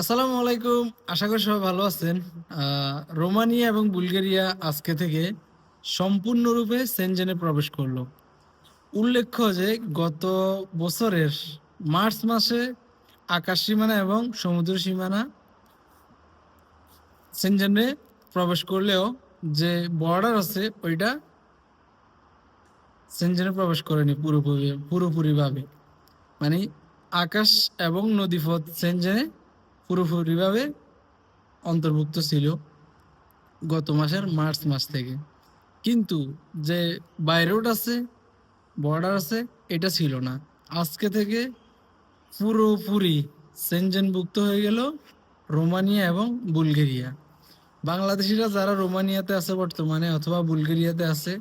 আসসালামু আলাইকুম। আশা করি সবাই ভালো আছেন। রোমানিয়া এবং বুলগেরিয়া আজকে থেকে সম্পূর্ণরূপে সেনজেনে প্রবেশ করল। উল্লেখ্য যে গত বছরের মার্চ মাসে আকাশ সীমানা এবং সমুদ্র সীমানা সেনজেনে প্রবেশ করলেও যে বর্ডার আছে, ওইটা সেনজেনে প্রবেশ করেনি পুরোপুরি পুরোপুরিভাবে। মানে আকাশ এবং নদীপথ সেনজেনে পুরোপুরিভাবে অন্তর্ভুক্ত ছিল গত মাসের মার্চ মাস থেকে। কিন্তু যে বাই রোড আছে, বর্ডার আছে, এটা ছিল না। আজকে থেকে পুরোপুরি সেনজেনভুক্ত হয়ে গেল রোমানিয়া এবং বুলগেরিয়া। বাংলাদেশিরা যারা রোমানিয়াতে আছে বর্তমানে অথবা বুলগেরিয়াতে আছে,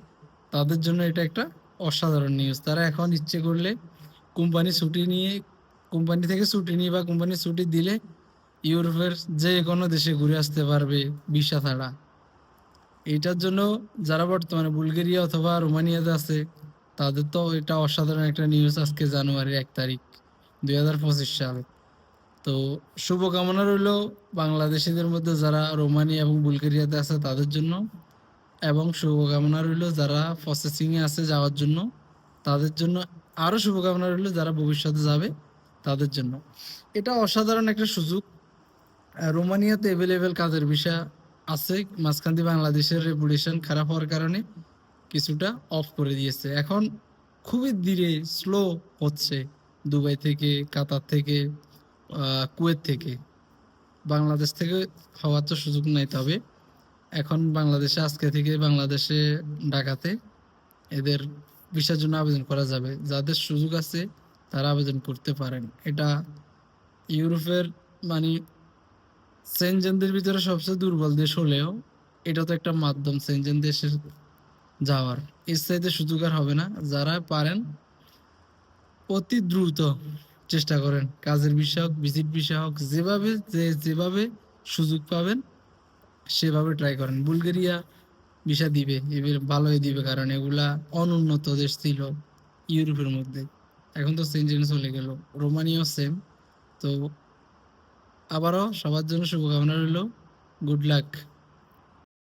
তাদের জন্য এটা একটা অসাধারণ নিউজ তারা এখন ইচ্ছে করলে কোম্পানি ছুটি নিয়ে, কোম্পানি থেকে ছুটি নিয়ে বা কোম্পানি ছুটি দিলে ইউরোপের যে কোনো দেশে ঘুরে আসতে পারবে ভিসা ছাড়া। এইটার জন্য যারা বর্তমানে বুলগেরিয়া অথবা রোমানিয়াতে আছে, তাদের তো এটা অসাধারণ একটা নিউজ আজকে জানুয়ারির এক তারিখ, দুই হাজার পঁচিশ সাল। তো শুভকামনা রইল বাংলাদেশিদের মধ্যে যারা রোমানিয়া এবং বুলগেরিয়াতে আছে তাদের জন্য, এবং শুভকামনা রইল যারা প্রসেসিংয়ে আছে যাওয়ার জন্য, তাদের জন্য আরও শুভকামনা রইল যারা ভবিষ্যতে যাবে তাদের জন্য। এটা অসাধারণ একটা সুযোগ। রোমানিয়াতে অ্যাভেলেবেল কাজের বিষয় আছে। মাঝখান দিয়ে বাংলাদেশের রেপুটেশন খারাপ হওয়ার কারণে কিছুটা অফ করে দিয়েছে। এখন খুবই ধীরে স্লো হচ্ছে দুবাই থেকে, কাতার থেকে কুয়েত থেকে। বাংলাদেশ থেকে হওয়ার তো সুযোগ নাই তবে। এখন বাংলাদেশে, আজকে থেকে বাংলাদেশে, ঢাকাতে এদের ভিসার জন্য আবেদন করা যাবে। যাদের সুযোগ আছে, তারা আবেদন করতে পারেন। এটা ইউরোপের মানে সেনজেনদের ভিতরে সবচেয়ে দুর্বল দেশ হলেও এটা তো একটা মাধ্যম, সেনজেন দেশের যাওয়ার। চাইতে সুযোগ আর হবে না। যারা পারেন, অতি দ্রুত চেষ্টা করেন। কাজের বিষয় হোক, ভিজিট বিষয় হোক, যেভাবে যে যেভাবে সুযোগ পাবেন, সেভাবে ট্রাই করেন। বুলগেরিয়া ভিসা দিবে, এবার ভালোই দিবে, কারণ এগুলা অনুন্নত দেশ ছিল ইউরোপের মধ্যে। এখন তো সেনজেন চলে গেল। রোমানিয়াও সেম তো আবারও সবার জন্য শুভকামনা রইল। Good luck